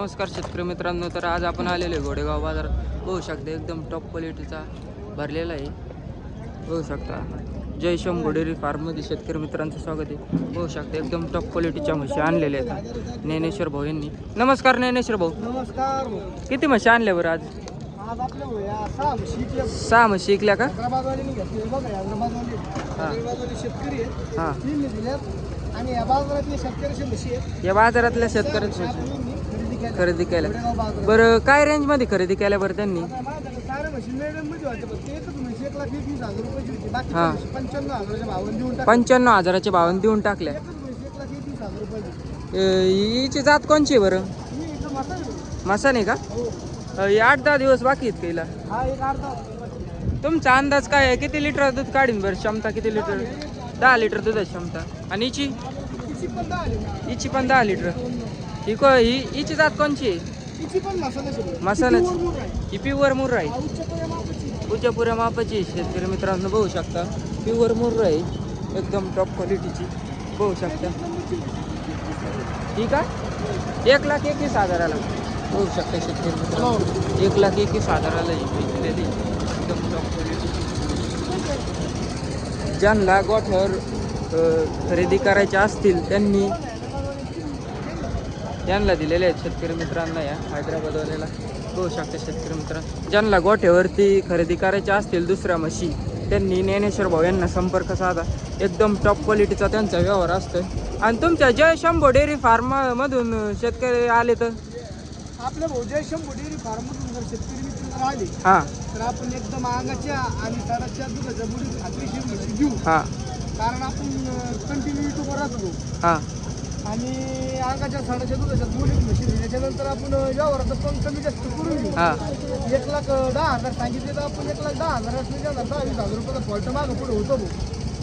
नमस्कार शेतकरी मित्रांनो तर आज आपण आलेलो आहे गोडेगाव बाजार. होऊ शकते एकदम टॉप क्वालिटीचा भरलेला आहे. होऊ शकता. जय शंभू डेअरी फार्ममध्ये शेतकरी मित्रांचं स्वागत आहे. होऊ शकते एकदम टॉप क्वालिटीच्या म्हशी आणलेल्या आहेत. ज्ञानेश्वर भाऊ यांनी. नमस्कार ज्ञानेश्वर भाऊ. नमस्कार. किती म्हशी आणल्या बरं आज? सहा म्हशी ऐकल्या का? हा. हां. या बाजारातले शेतकऱ्याचे म्हशी या बाजारातल्या शेतकऱ्यांची म्हशी खरेदी केल्या. बरं काय रेंजमध्ये खरेदी केल्या बरं त्यांनी? हा. पंच्याण्णव हजाराच्या भावाने देऊन टाकल्या. हिची जात कोणची आहे बरं? मसा आहे. मसाने का आठ दहा दिवस बाकी आहेत कैला तुमचा अंदाज काय आहे? किती लिटर दूध काढीन बरं क्षमता? किती लिटर? दहा लिटर दुधाची क्षमता. आणि हिची. हिची पण दहा लिटर. ही को ही हिची जात कोणची? मसाल्याची. ही प्युअर मुर्रा आहे. उच्चतम मापाची. शेतकरी मित्रांनो बघू शकता. प्युअर मुर्रा आहे. एकदम टॉप क्वालिटीची बघू शकता. ठीक आहे. एक लाख एकवीस हजाराला. बघू शकता शेतकरी मित्रांनो. एक लाख एकवीस हजाराला ही विकलेली एकदम टॉप क्वालिटीची ज्यांना गोठ्यावर खरेदी करायचे असतील त्यांनी त्यांना दिलेले आहेत शेतकरी मित्रांना या हैदराबादवाल्याला बघू शकता शेतकरी मित्रांनो. ज्यांना गोठ्यावरती खरेदी करायच्या असतील दुसऱ्या म्हशी त्यांनी ज्ञानेश्वर भाऊ यांना संपर्क साधा. एकदम टॉप क्वालिटीचा त्यांचा व्यवहार असतो आणि तुमच्या जय शंभो डेअरी फार्ममधून शेतकरी आले तर? आपल्या भोजय शंभर डेअरी फार्ममधून जर शेतकरी मित्र आले हां. तर आपण एकदम अंगाच्या आणि सडाच्या दुधाच्या बुडीत खात्रीशीर घेऊ. हां. कारण आपण कंटिन्यू युट्यूबवर राहतो. हां. आणि अंगाच्या साडाच्या दुधाच्या बुडीत म्हशी दिल्याच्या नंतर आपण व्यवहाराचं पण कमी जास्त करून घेऊ. हां. एक लाख दहा हजार सांगितले तर आपण एक लाख दहा हजार असले दहा वीस हजार रुपयाचा फॉल्ट मागं पुढे होतो भाऊ.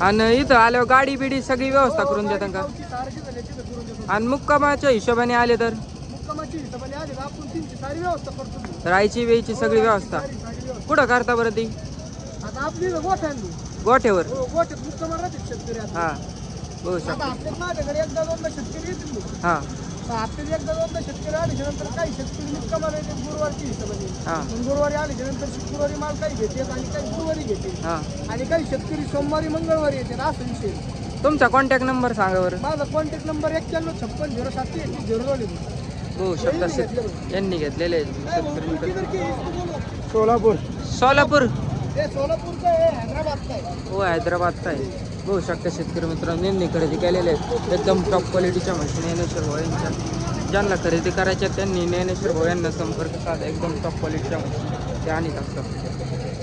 आणि इथं आल्यावर गाडी बिडी सगळी व्यवस्था करून देतात का? आणि मुक्कामाच्या हिशोबाने आले तर? मुक्कामाची हिशोबाने आले तर आपण तीनची सारी व्यवस्था करतो. राहायची वेयची सगळी व्यवस्था. सारी व्यवस्था. कुठं करता बरं ती? आता आपली गोठा आणली गोठ्यावर. हो गोठ्यात मुक्कामार राहते शेतकरी हां. बघू आता शकता आपल्यात माझ्याकडे एकदा दोनदा शेतकरी येतील. हां तर आपल्याला एकदा दोनदा शेतकरी आल्याच्यानंतर काही शेतकरी मुक्कामार येते गुरुवारची हिशोबाने हां मग गुरुवारी आल्याच्यानंतर शुक्रवारी माल काही घेते आणि काही गुरुवारी घेते हां आणि काही शेतकरी सोमवारी मंगळवारी येते असा विषय आहे. तुमचा कॉन्टॅक्ट नंबर सांगा बरं माझा कॉन्टॅक्ट नंबर एक्क्याण्णव छप्पन झिरो सातशे एकतीस झिरो दोन आहे. बघू शकता शेत यांनी घेतलेले आहेत शेतकरी मित्र. बोलो. सोलापूर सोलापूर हो हैदराबादचा आहे. बघू शकता शेतकरी मित्रांनो यांनी खरेदी केलेले आहेत. एकदम टॉप क्वालिटीच्या म्हशी ज्ञानेश्वर भाऊ यांच्या. ज्यांना खरेदी करायच्या त्यांनी ज्ञानेश्वर भाऊ यांना संपर्क साधा. एकदम टॉप क्वालिटीच्या म्हशी ते आणत असतात.